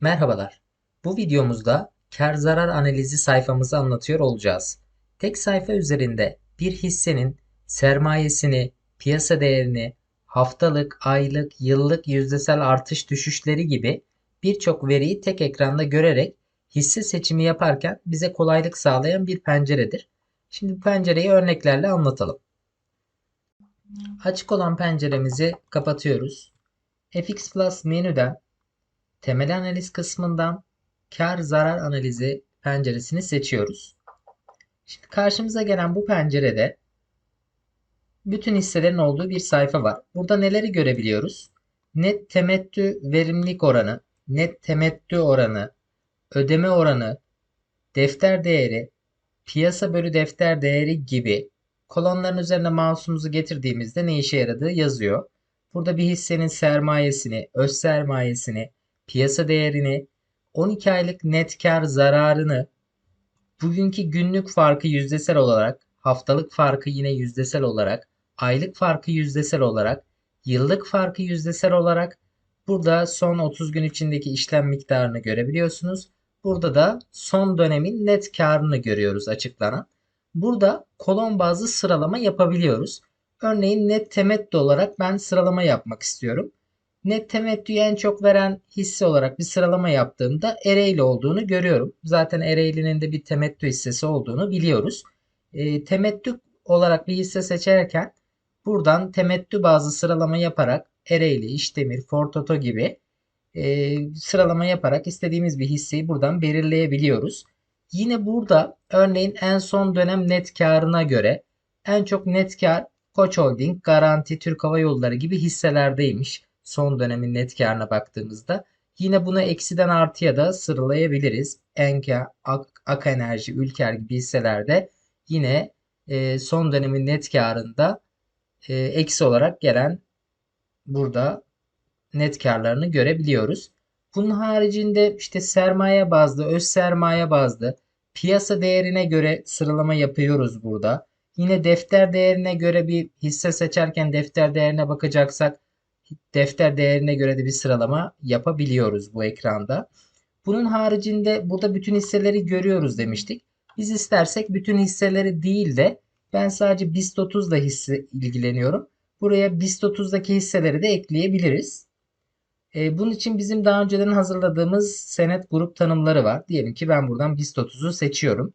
Merhabalar. Bu videomuzda kar zarar analizi sayfamızı anlatıyor olacağız. Tek sayfa üzerinde bir hissenin sermayesini, piyasa değerini, haftalık, aylık, yıllık yüzdesel artış düşüşleri gibi birçok veriyi tek ekranda görerek hisse seçimi yaparken bize kolaylık sağlayan bir penceredir. Şimdi bu pencereyi örneklerle anlatalım. Açık olan penceremizi kapatıyoruz. FX Plus menüden temel analiz kısmından kar zarar analizi penceresini seçiyoruz. Şimdi karşımıza gelen bu pencerede bütün hisselerin olduğu bir sayfa var. Burada neleri görebiliyoruz? Net temettü verimlilik oranı, net temettü oranı, ödeme oranı, defter değeri, piyasa bölü defter değeri gibi kolonların üzerine mouse'umuzu getirdiğimizde ne işe yaradığı yazıyor. Burada bir hissenin sermayesini, öz sermayesini, piyasa değerini, 12 aylık net kar zararını, bugünkü günlük farkı yüzdesel olarak, haftalık farkı yine yüzdesel olarak, aylık farkı yüzdesel olarak, yıllık farkı yüzdesel olarak, burada son 30 gün içindeki işlem miktarını görebiliyorsunuz. Burada da son dönemin net karını görüyoruz açıklanan. Burada kolon bazlı sıralama yapabiliyoruz. Örneğin net temettü olarak ben sıralama yapmak istiyorum. Net temettüyü en çok veren hisse olarak bir sıralama yaptığımda Ereğli olduğunu görüyorum. Zaten Ereğli'nin de bir temettü hissesi olduğunu biliyoruz. E, temettü olarak bir hisse seçerken buradan temettü bazı sıralama yaparak Ereğli, İşdemir, Fortoto gibi e, sıralama yaparak istediğimiz bir hisseyi buradan belirleyebiliyoruz. Yine burada örneğin en son dönem net karına göre en çok net kar Koç Holding, Garanti, Türk Hava Yolları gibi hisselerdeymiş. Son dönemin net karına baktığımızda. Yine bunu eksiden artıya da sıralayabiliriz. Enka, Ak, Ak Enerji, Ülker gibi hisselerde yine e, son dönemin net karında e, eksi olarak gelen burada net karlarını görebiliyoruz. Bunun haricinde işte sermaye bazlı, öz sermaye bazlı piyasa değerine göre sıralama yapıyoruz burada. Yine defter değerine göre bir hisse seçerken defter değerine bakacaksak defter değerine göre de bir sıralama yapabiliyoruz bu ekranda. Bunun haricinde burada bütün hisseleri görüyoruz demiştik. Biz istersek bütün hisseleri değil de ben sadece BIST 30'da hisse ilgileniyorum. Buraya BIST 30'daki hisseleri de ekleyebiliriz. E, bunun için bizim daha önceden hazırladığımız senet grup tanımları var. Diyelim ki ben buradan BIST 30'u seçiyorum.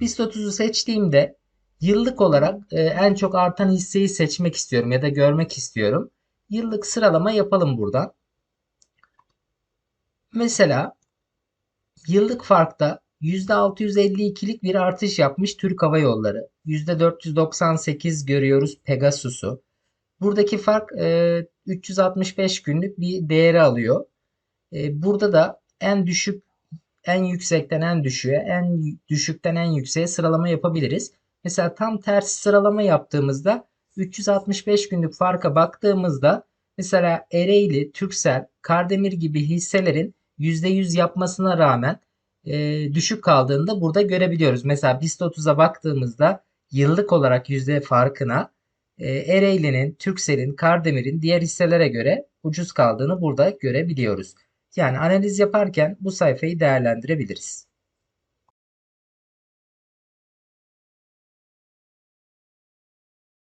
BIST 30'u seçtiğimde yıllık olarak e, en çok artan hisseyi seçmek istiyorum ya da görmek istiyorum. Yıllık sıralama yapalım buradan. Mesela yıllık farkta %652'lik bir artış yapmış Türk Hava Yolları. %498 görüyoruz Pegasus'u. Buradaki fark e, 365 günlük bir değeri alıyor. E, burada da en düşük en yüksekten en düşüğe, en düşükten en yükseğe sıralama yapabiliriz. Mesela tam ters sıralama yaptığımızda 365 günlük farka baktığımızda mesela Ereğli, Türksel, Kardemir gibi hisselerin %100 yapmasına rağmen e, düşük kaldığında burada görebiliyoruz. Mesela BIST 30'a baktığımızda yıllık olarak yüzde farkına e, Ereğli'nin, Türksel'in, Kardemir'in diğer hisselere göre ucuz kaldığını burada görebiliyoruz. Yani analiz yaparken bu sayfayı değerlendirebiliriz.